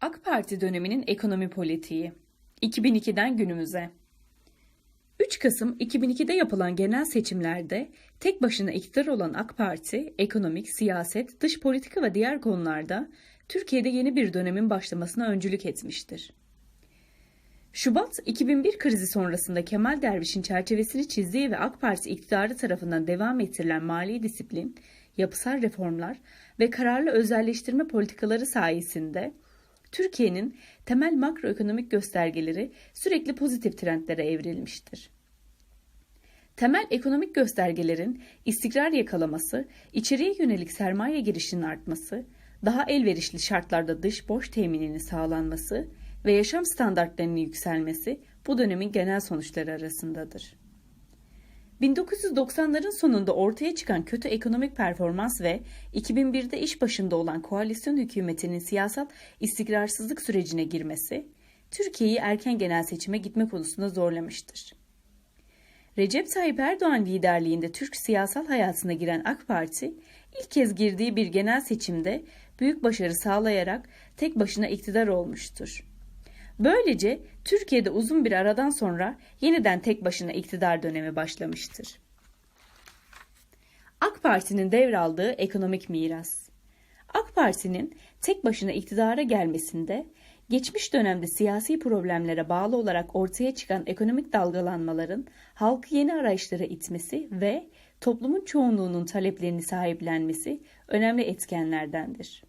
AK Parti döneminin ekonomi politiği 2002'den günümüze 3 Kasım 2002'de yapılan genel seçimlerde tek başına iktidar olan AK Parti, ekonomik, siyaset, dış politika ve diğer konularda Türkiye'de yeni bir dönemin başlamasına öncülük etmiştir. Şubat 2001 krizi sonrasında Kemal Derviş'in çerçevesini çizdiği ve AK Parti iktidarı tarafından devam ettirilen mali disiplin, yapısal reformlar ve kararlı özelleştirme politikaları sayesinde Türkiye'nin temel makroekonomik göstergeleri sürekli pozitif trendlere evrilmiştir. Temel ekonomik göstergelerin istikrar yakalaması, içeriye yönelik sermaye girişinin artması, daha elverişli şartlarda dış borç temininin sağlanması ve yaşam standartlarının yükselmesi bu dönemin genel sonuçları arasındadır. 1990'ların sonunda ortaya çıkan kötü ekonomik performans ve 2001'de iş başında olan koalisyon hükümetinin siyasal istikrarsızlık sürecine girmesi, Türkiye'yi erken genel seçime gitme konusunda zorlamıştır. Recep Tayyip Erdoğan liderliğinde Türk siyasal hayatına giren AK Parti, ilk kez girdiği bir genel seçimde büyük başarı sağlayarak tek başına iktidar olmuştur. Böylece Türkiye'de uzun bir aradan sonra yeniden tek başına iktidar dönemi başlamıştır. AK Parti'nin devraldığı ekonomik miras. AK Parti'nin tek başına iktidara gelmesinde geçmiş dönemde siyasi problemlere bağlı olarak ortaya çıkan ekonomik dalgalanmaların halkı yeni arayışlara itmesi ve toplumun çoğunluğunun taleplerini sahiplenmesi önemli etkenlerdendir.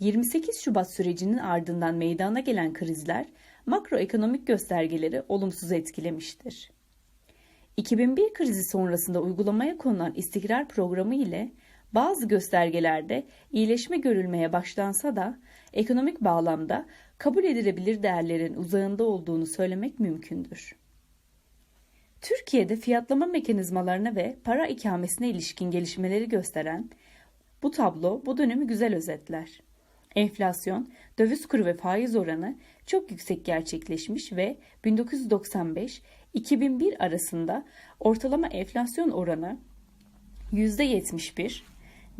28 Şubat sürecinin ardından meydana gelen krizler makroekonomik göstergeleri olumsuz etkilemiştir. 2001 krizi sonrasında uygulamaya konulan istikrar programı ile bazı göstergelerde iyileşme görülmeye başlansa da ekonomik bağlamda kabul edilebilir değerlerin uzağında olduğunu söylemek mümkündür. Türkiye'de fiyatlama mekanizmalarına ve para ikamesine ilişkin gelişmeleri gösteren bu tablo bu dönemi güzel özetler. Enflasyon, döviz kuru ve faiz oranı çok yüksek gerçekleşmiş ve 1995-2001 arasında ortalama enflasyon oranı %71,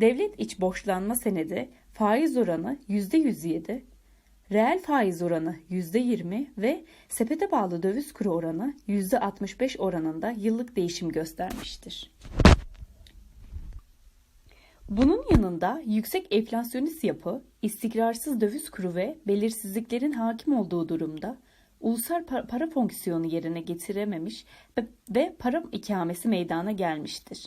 devlet iç borçlanma senedi faiz oranı %107, reel faiz oranı %20 ve sepete bağlı döviz kuru oranı %65 oranında yıllık değişim göstermiştir. Bunun yanında yüksek enflasyonist yapı, istikrarsız döviz kuru ve belirsizliklerin hakim olduğu durumda ulusal para fonksiyonu yerine getirememiş ve para ikamesi meydana gelmiştir.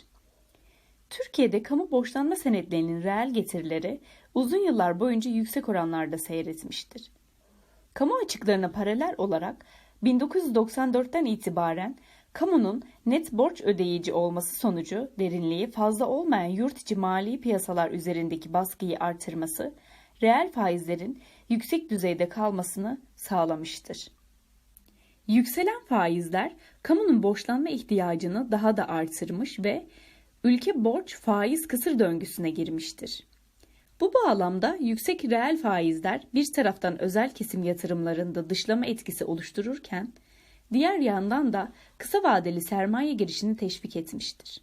Türkiye'de kamu borçlanma senetlerinin reel getirileri uzun yıllar boyunca yüksek oranlarda seyretmiştir. Kamu açıklarına paralel olarak 1994'ten itibaren kamunun net borç ödeyici olması sonucu derinliği fazla olmayan yurt içi mali piyasalar üzerindeki baskıyı artırması, reel faizlerin yüksek düzeyde kalmasını sağlamıştır. Yükselen faizler kamunun borçlanma ihtiyacını daha da artırmış ve ülke borç faiz kısır döngüsüne girmiştir. Bu bağlamda yüksek reel faizler bir taraftan özel kesim yatırımlarında dışlama etkisi oluştururken diğer yandan da kısa vadeli sermaye girişini teşvik etmiştir.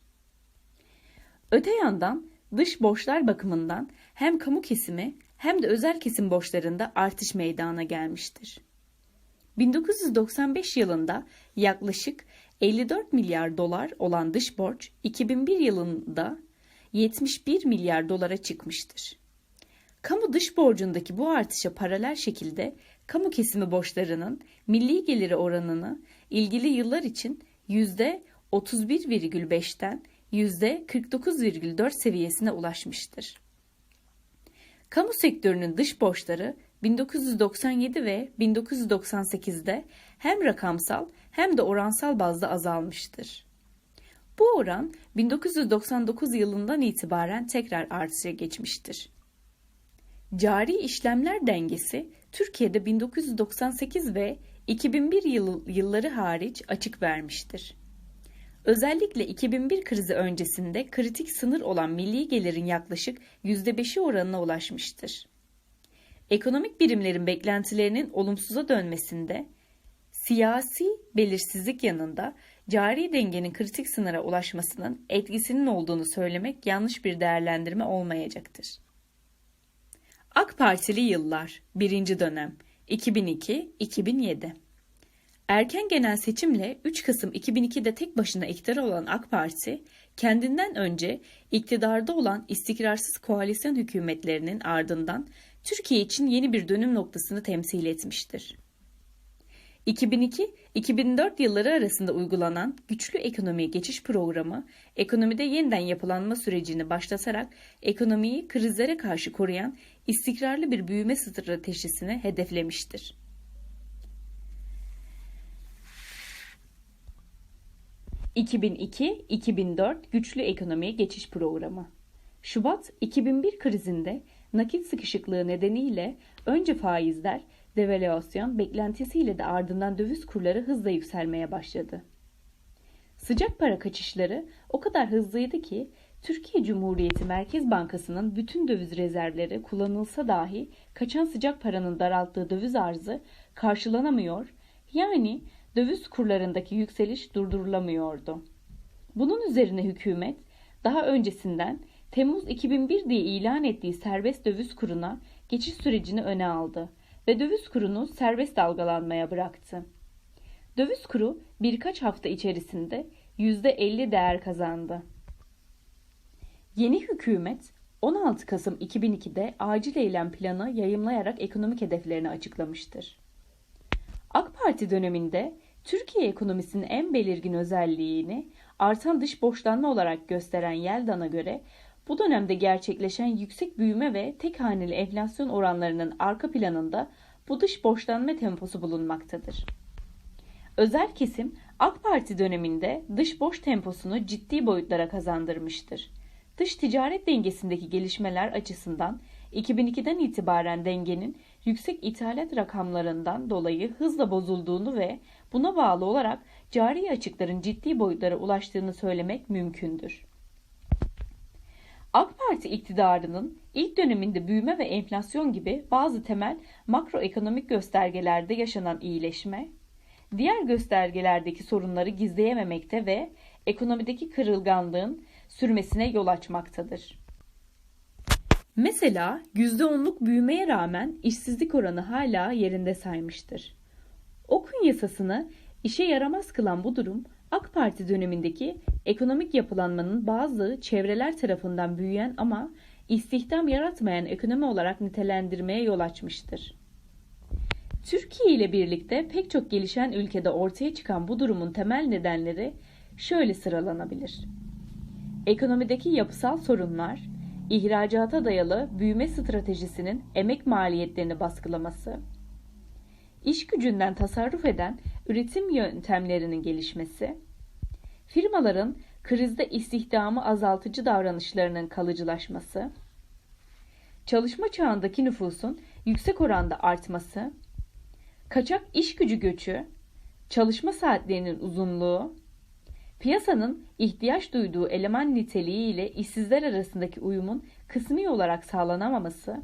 Öte yandan dış borçlar bakımından hem kamu kesimi hem de özel kesim borçlarında artış meydana gelmiştir. 1995 yılında yaklaşık 54 milyar dolar olan dış borç 2001 yılında 71 milyar dolara çıkmıştır. Kamu dış borcundaki bu artışa paralel şekilde kamu kesimi borçlarının milli geliri oranını ilgili yıllar için %31,5'ten %49,4 seviyesine ulaşmıştır. Kamu sektörünün dış borçları 1997 ve 1998'de hem rakamsal hem de oransal bazda azalmıştır. Bu oran 1999 yılından itibaren tekrar artışa geçmiştir. Cari işlemler dengesi Türkiye'de 1998 ve 2001 yıl, yılları hariç açık vermiştir. Özellikle 2001 krizi öncesinde kritik sınır olan milli gelirin yaklaşık %5'i oranına ulaşmıştır. Ekonomik birimlerin beklentilerinin olumsuza dönmesinde siyasi belirsizlik yanında cari dengenin kritik sınıra ulaşmasının etkisinin olduğunu söylemek yanlış bir değerlendirme olmayacaktır. AK Partili yıllar 1. dönem 2002-2007 Erken genel seçimle 3 Kasım 2002'de tek başına iktidar olan AK Parti, kendinden önce iktidarda olan istikrarsız koalisyon hükümetlerinin ardından Türkiye için yeni bir dönüm noktasını temsil etmiştir. 2002-2004 yılları arasında uygulanan güçlü ekonomiye geçiş programı, ekonomide yeniden yapılanma sürecini başlatarak ekonomiyi krizlere karşı koruyan istikrarlı bir büyüme stratejisini hedeflemiştir. ...2002-2004 Güçlü Ekonomiye Geçiş Programı Şubat 2001 krizinde nakit sıkışıklığı nedeniyle önce faizler devalüasyon beklentisiyle de ardından döviz kurları hızla yükselmeye başladı. Sıcak para kaçışları o kadar hızlıydı ki Türkiye Cumhuriyeti Merkez Bankası'nın bütün döviz rezervleri kullanılsa dahi kaçan sıcak paranın daralttığı döviz arzı karşılanamıyor, yani döviz kurlarındaki yükseliş durdurulamıyordu. Bunun üzerine hükümet daha öncesinden Temmuz 2001 diye ilan ettiği serbest döviz kuruna geçiş sürecini öne aldı ve döviz kurunu serbest dalgalanmaya bıraktı. Döviz kuru birkaç hafta içerisinde %50 değer kazandı. Yeni hükümet 16 Kasım 2002'de acil eylem planı yayımlayarak ekonomik hedeflerini açıklamıştır. AK Parti döneminde Türkiye ekonomisinin en belirgin özelliğini artan dış borçlanma olarak gösteren Yeldan'a göre bu dönemde gerçekleşen yüksek büyüme ve tek haneli enflasyon oranlarının arka planında bu dış borçlanma temposu bulunmaktadır. Özel kesim AK Parti döneminde dış borç temposunu ciddi boyutlara kazandırmıştır. Dış ticaret dengesindeki gelişmeler açısından 2002'den itibaren dengenin yüksek ithalat rakamlarından dolayı hızla bozulduğunu ve buna bağlı olarak cari açıkların ciddi boyutlara ulaştığını söylemek mümkündür. AK Parti iktidarının ilk döneminde büyüme ve enflasyon gibi bazı temel makroekonomik göstergelerde yaşanan iyileşme, diğer göstergelerdeki sorunları gizleyememekte ve ekonomideki kırılganlığın sürmesine yol açmaktadır. Mesela %10'luk büyümeye rağmen işsizlik oranı hala yerinde saymıştır. Okun yasasını işe yaramaz kılan bu durum AK Parti dönemindeki ekonomik yapılanmanın bazı çevreler tarafından büyüyen ama istihdam yaratmayan ekonomi olarak nitelendirmeye yol açmıştır. Türkiye ile birlikte pek çok gelişen ülkede ortaya çıkan bu durumun temel nedenleri şöyle sıralanabilir. Ekonomideki yapısal sorunlar, ihracata dayalı büyüme stratejisinin emek maliyetlerini baskılaması, iş gücünden tasarruf eden üretim yöntemlerinin gelişmesi, firmaların krizde istihdamı azaltıcı davranışlarının kalıcılaşması, çalışma çağındaki nüfusun yüksek oranda artması, kaçak iş gücü göçü, çalışma saatlerinin uzunluğu, piyasanın ihtiyaç duyduğu eleman niteliği ile işsizler arasındaki uyumun kısmi olarak sağlanamaması,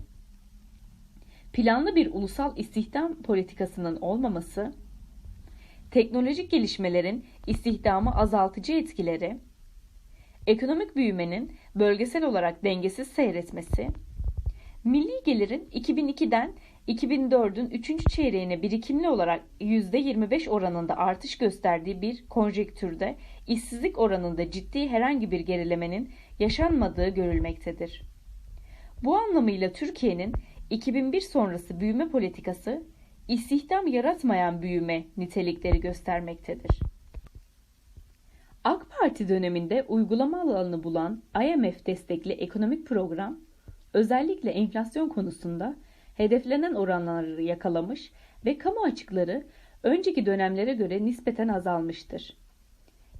planlı bir ulusal istihdam politikasının olmaması, teknolojik gelişmelerin istihdamı azaltıcı etkileri, ekonomik büyümenin bölgesel olarak dengesiz seyretmesi, milli gelirin 2002'den 2004'ün 3. çeyreğine birikimli olarak %25 oranında artış gösterdiği bir konjektürde işsizlik oranında ciddi herhangi bir gerilemenin yaşanmadığı görülmektedir. Bu anlamıyla Türkiye'nin 2001 sonrası büyüme politikası istihdam yaratmayan büyüme nitelikleri göstermektedir. AK Parti döneminde uygulama alanını bulan IMF destekli ekonomik program özellikle enflasyon konusunda hedeflenen oranları yakalamış ve kamu açıkları önceki dönemlere göre nispeten azalmıştır.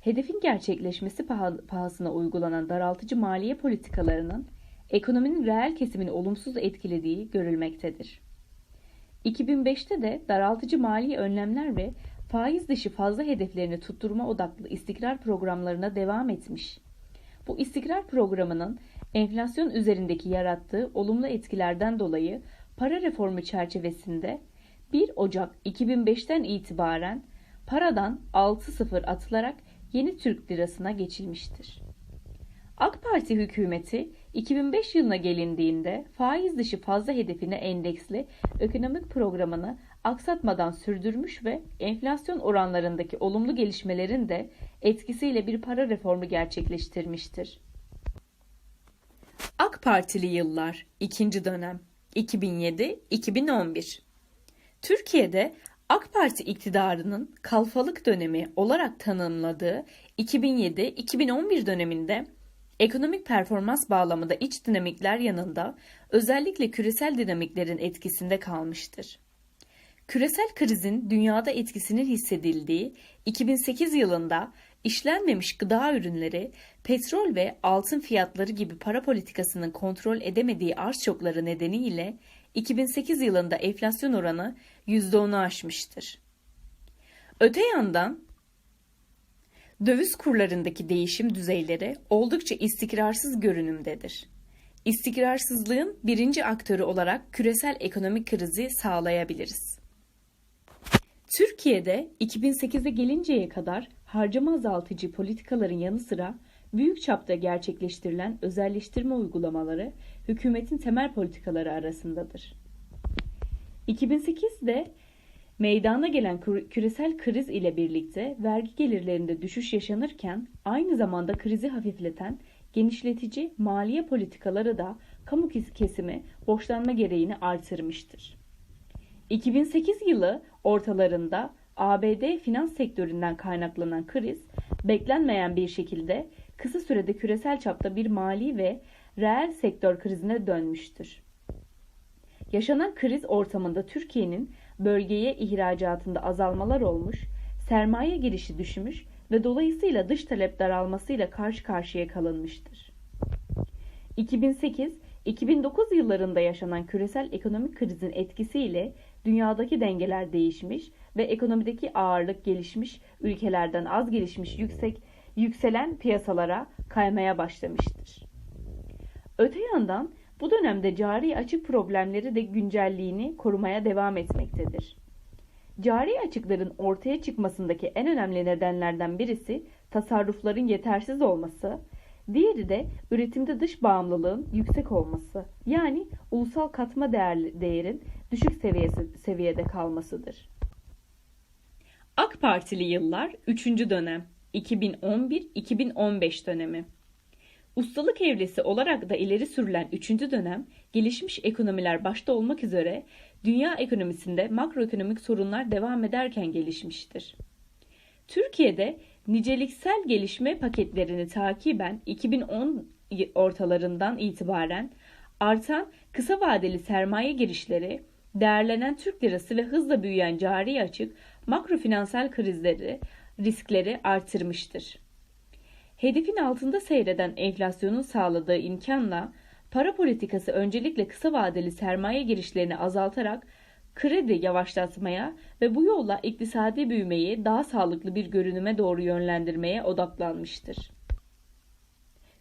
Hedefin gerçekleşmesi pahasına uygulanan daraltıcı maliye politikalarının ekonominin reel kesimini olumsuz etkilediği görülmektedir. 2005'te de daraltıcı mali önlemler ve faiz dışı fazla hedeflerini tutturma odaklı istikrar programlarına devam etmiş. Bu istikrar programının enflasyon üzerindeki yarattığı olumlu etkilerden dolayı para reformu çerçevesinde 1 Ocak 2005'ten itibaren paradan 6-0 atılarak yeni Türk lirasına geçilmiştir. AK Parti hükümeti 2005 yılına gelindiğinde faiz dışı fazla hedefine endeksli ekonomik programını aksatmadan sürdürmüş ve enflasyon oranlarındaki olumlu gelişmelerin de etkisiyle bir para reformu gerçekleştirmiştir. AK Partili yıllar 2. dönem 2007-2011 Türkiye'de AK Parti iktidarının kalfalık dönemi olarak tanımladığı 2007-2011 döneminde ekonomik performans bağlamında iç dinamikler yanında özellikle küresel dinamiklerin etkisinde kalmıştır. Küresel krizin dünyada etkisinin hissedildiği 2008 yılında işlenmemiş gıda ürünleri, petrol ve altın fiyatları gibi para politikasının kontrol edemediği arz şokları nedeniyle 2008 yılında enflasyon oranı %10'u aşmıştır. Öte yandan döviz kurlarındaki değişim düzeyleri oldukça istikrarsız görünümdedir. İstikrarsızlığın birinci aktörü olarak küresel ekonomik krizi sağlayabiliriz. Türkiye'de 2008'e gelinceye kadar harcama azaltıcı politikaların yanı sıra büyük çapta gerçekleştirilen özelleştirme uygulamaları hükümetin temel politikaları arasındadır. 2008'de meydana gelen küresel kriz ile birlikte vergi gelirlerinde düşüş yaşanırken aynı zamanda krizi hafifleten genişletici maliye politikaları da kamu kesimi borçlanma gereğini artırmıştır. 2008 yılı ortalarında ABD finans sektöründen kaynaklanan kriz beklenmeyen bir şekilde kısa sürede küresel çapta bir mali ve reel sektör krizine dönmüştür. Yaşanan kriz ortamında Türkiye'nin bölgeye ihracatında azalmalar olmuş, sermaye girişi düşmüş ve dolayısıyla dış talep daralmasıyla karşı karşıya kalınmıştır. 2008-2009 yıllarında yaşanan küresel ekonomik krizin etkisiyle dünyadaki dengeler değişmiş ve ekonomideki ağırlık gelişmiş ülkelerden az gelişmiş yüksek yükselen piyasalara kaymaya başlamıştır. Öte yandan bu dönemde cari açık problemleri de güncelliğini korumaya devam etmektedir. Cari açıkların ortaya çıkmasındaki en önemli nedenlerden birisi tasarrufların yetersiz olması, diğeri de üretimde dış bağımlılığın yüksek olması yani ulusal katma değer, değerin düşük seviyesi, seviyede kalmasıdır. AK Partili yıllar 3. dönem 2011-2015 dönemi Ustalık evresi olarak da ileri sürülen 3. dönem gelişmiş ekonomiler başta olmak üzere dünya ekonomisinde makroekonomik sorunlar devam ederken gelişmiştir. Türkiye'de niceliksel gelişme paketlerini takiben 2010 ortalarından itibaren artan kısa vadeli sermaye girişleri, değerlenen Türk lirası ve hızla büyüyen cari açık makrofinansal krizleri, riskleri artırmıştır. Hedefin altında seyreden enflasyonun sağladığı imkanla para politikası öncelikle kısa vadeli sermaye girişlerini azaltarak kredi yavaşlatmaya ve bu yolla iktisadi büyümeyi daha sağlıklı bir görünüme doğru yönlendirmeye odaklanmıştır.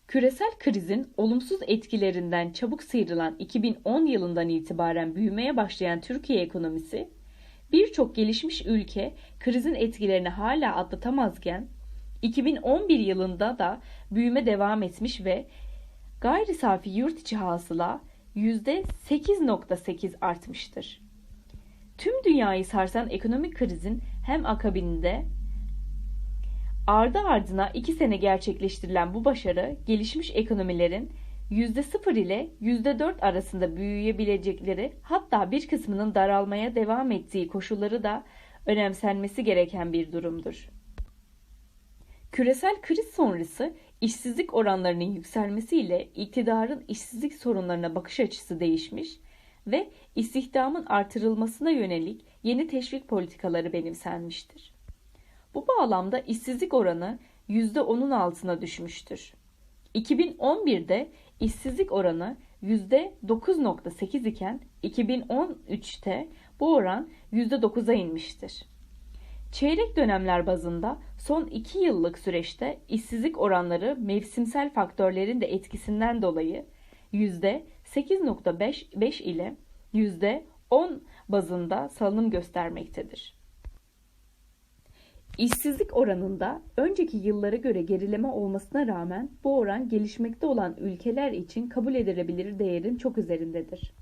Küresel krizin olumsuz etkilerinden çabuk sıyrılan 2010 yılından itibaren büyümeye başlayan Türkiye ekonomisi, birçok gelişmiş ülke krizin etkilerini hala atlatamazken 2011 yılında da büyüme devam etmiş ve gayri safi yurt içi hasıla %8.8 artmıştır. Tüm dünyayı sarsan ekonomik krizin hem akabinde ardı ardına 2 sene gerçekleştirilen bu başarı gelişmiş ekonomilerin %0 ile %4 arasında büyüyebilecekleri hatta bir kısmının daralmaya devam ettiği koşulları da önemsenmesi gereken bir durumdur. Küresel kriz sonrası işsizlik oranlarının yükselmesiyle iktidarın işsizlik sorunlarına bakış açısı değişmiş ve istihdamın artırılmasına yönelik yeni teşvik politikaları benimsenmiştir. Bu bağlamda işsizlik oranı %10'un altına düşmüştür. 2011'de işsizlik oranı %9.8 iken 2013'te bu oran %9'a inmiştir. Çeyrek dönemler bazında son 2 yıllık süreçte işsizlik oranları mevsimsel faktörlerin de etkisinden dolayı %8.5 ile %10 bazında salınım göstermektedir. İşsizlik oranında önceki yıllara göre gerileme olmasına rağmen bu oran gelişmekte olan ülkeler için kabul edilebilir değerin çok üzerindedir.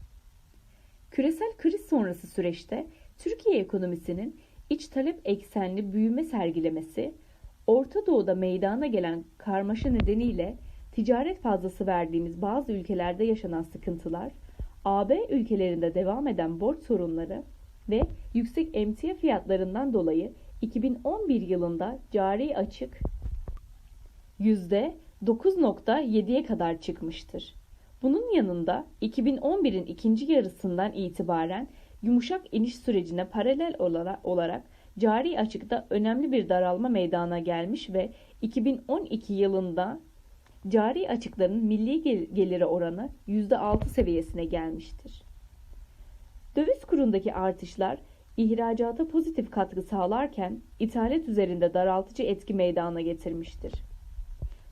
Küresel kriz sonrası süreçte Türkiye ekonomisinin iç talep eksenli büyüme sergilemesi, Orta Doğu'da meydana gelen karmaşa nedeniyle ticaret fazlası verdiğimiz bazı ülkelerde yaşanan sıkıntılar, AB ülkelerinde devam eden borç sorunları ve yüksek emtia fiyatlarından dolayı 2011 yılında cari açık %9.7'ye kadar çıkmıştır. Bunun yanında 2011'in ikinci yarısından itibaren yumuşak iniş sürecine paralel olarak cari açıkta önemli bir daralma meydana gelmiş ve 2012 yılında cari açıkların milli geliri oranı %6 seviyesine gelmiştir. Döviz kurundaki artışlar ihracata pozitif katkı sağlarken ithalat üzerinde daraltıcı etki meydana getirmiştir.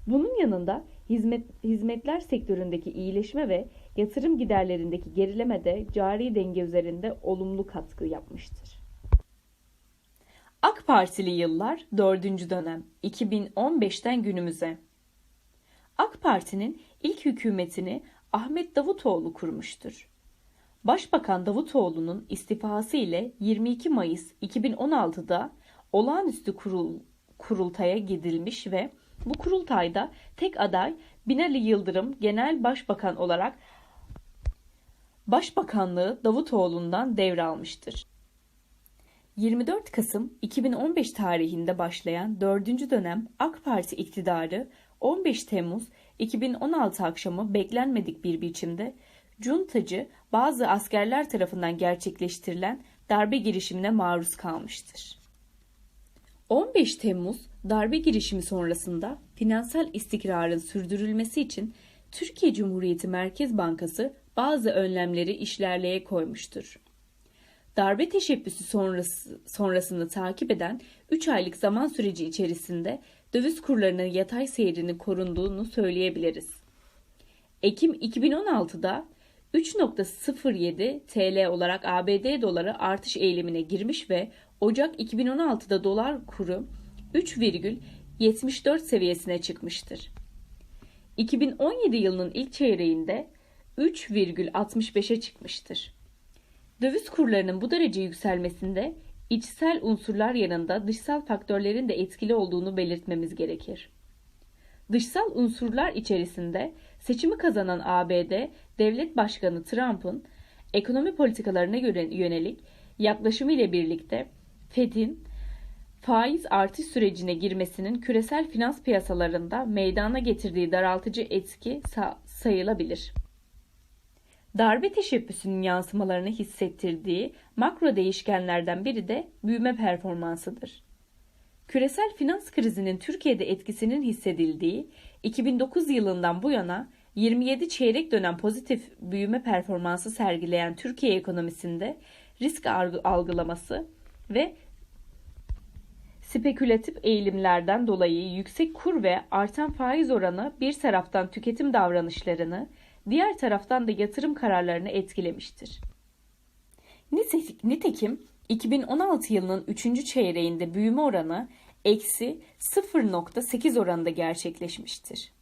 Bunun yanında hizmet, hizmetler sektöründeki iyileşme ve yatırım giderlerindeki gerileme de cari denge üzerinde olumlu katkı yapmıştır. AK Partili yıllar 4. dönem 2015'ten günümüze. AK Parti'nin ilk hükümetini Ahmet Davutoğlu kurmuştur. Başbakan Davutoğlu'nun istifası ile 22 Mayıs 2016'da olağanüstü kurul, kurultaya gidilmiş ve bu kurultayda tek aday Binali Yıldırım genel başbakan olarak Başbakanlığı Davutoğlu'ndan devralmıştır. 24 Kasım 2015 tarihinde başlayan 4. dönem AK Parti iktidarı 15 Temmuz 2016 akşamı beklenmedik bir biçimde Cuntacı bazı askerler tarafından gerçekleştirilen darbe girişimine maruz kalmıştır. 15 Temmuz darbe girişimi sonrasında finansal istikrarın sürdürülmesi için Türkiye Cumhuriyeti Merkez Bankası bazı önlemleri işlerleye koymuştur. Darbe teşebbüsü sonrası, sonrasını takip eden 3 aylık zaman süreci içerisinde döviz kurlarının yatay seyrini korunduğunu söyleyebiliriz. Ekim 2016'da 3.07 TL olarak ABD doları artış eğilimine girmiş ve Ocak 2016'da dolar kuru 3,74 seviyesine çıkmıştır. 2017 yılının ilk çeyreğinde 3,65'e çıkmıştır. Döviz kurlarının bu derece yükselmesinde içsel unsurlar yanında dışsal faktörlerin de etkili olduğunu belirtmemiz gerekir. Dışsal unsurlar içerisinde seçimi kazanan ABD Devlet Başkanı Trump'ın ekonomi politikalarına yönelik yaklaşımı ile birlikte Fed'in faiz artış sürecine girmesinin küresel finans piyasalarında meydana getirdiği daraltıcı etki sayılabilir. Darbe teşebbüsünün yansımalarını hissettirdiği makro değişkenlerden biri de büyüme performansıdır. Küresel finans krizinin Türkiye'de etkisinin hissedildiği 2009 yılından bu yana 27 çeyrek dönem pozitif büyüme performansı sergileyen Türkiye ekonomisinde risk algılaması ve spekülatif eğilimlerden dolayı yüksek kur ve artan faiz oranı bir taraftan tüketim davranışlarını, diğer taraftan da yatırım kararlarını etkilemiştir. Nitekim 2016 yılının 3. çeyreğinde büyüme oranı eksi 0.8 oranında gerçekleşmiştir.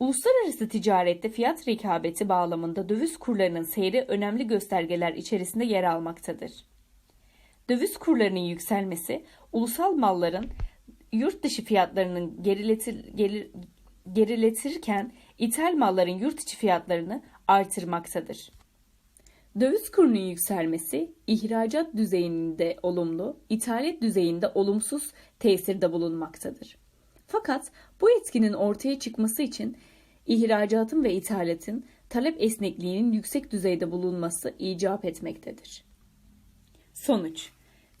Uluslararası ticarette fiyat rekabeti bağlamında döviz kurlarının seyri önemli göstergeler içerisinde yer almaktadır. Döviz kurlarının yükselmesi ulusal malların yurt dışı fiyatlarının geriletir, gelir, geriletirken ithal malların yurt içi fiyatlarını artırmaktadır. Döviz kurunun yükselmesi ihracat düzeyinde olumlu, ithalat düzeyinde olumsuz tesirde bulunmaktadır. Fakat bu etkinin ortaya çıkması için ihracatın ve ithalatın talep esnekliğinin yüksek düzeyde bulunması icap etmektedir. Sonuç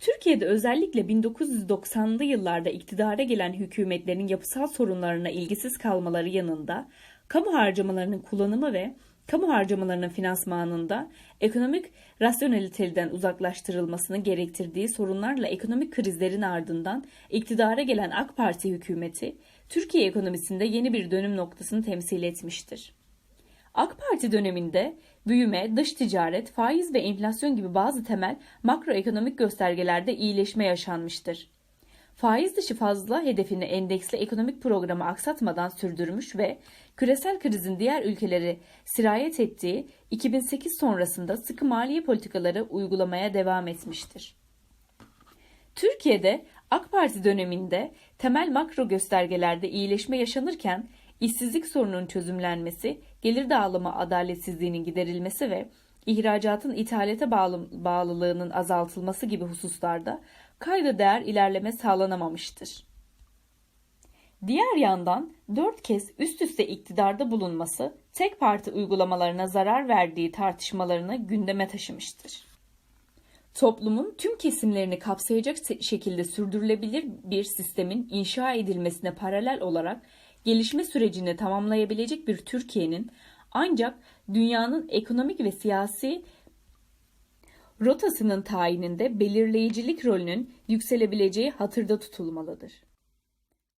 Türkiye'de özellikle 1990'lı yıllarda iktidara gelen hükümetlerin yapısal sorunlarına ilgisiz kalmaları yanında kamu harcamalarının kullanımı ve kamu harcamalarının finansmanında ekonomik rasyoneliteden uzaklaştırılmasını gerektirdiği sorunlarla ekonomik krizlerin ardından iktidara gelen AK Parti hükümeti Türkiye ekonomisinde yeni bir dönüm noktasını temsil etmiştir. AK Parti döneminde büyüme, dış ticaret, faiz ve enflasyon gibi bazı temel makroekonomik göstergelerde iyileşme yaşanmıştır. faiz dışı fazla hedefini endeksli ekonomik programı aksatmadan sürdürmüş ve küresel krizin diğer ülkeleri sirayet ettiği 2008 sonrasında sıkı maliye politikaları uygulamaya devam etmiştir. Türkiye'de AK Parti döneminde temel makro göstergelerde iyileşme yaşanırken işsizlik sorununun çözümlenmesi, gelir dağılımı adaletsizliğinin giderilmesi ve ihracatın ithalata bağlı, bağlılığının azaltılması gibi hususlarda kayda değer ilerleme sağlanamamıştır. Diğer yandan dört kez üst üste iktidarda bulunması tek parti uygulamalarına zarar verdiği tartışmalarını gündeme taşımıştır. Toplumun tüm kesimlerini kapsayacak şekilde sürdürülebilir bir sistemin inşa edilmesine paralel olarak gelişme sürecini tamamlayabilecek bir Türkiye'nin ancak dünyanın ekonomik ve siyasi rotasının tayininde belirleyicilik rolünün yükselebileceği hatırda tutulmalıdır.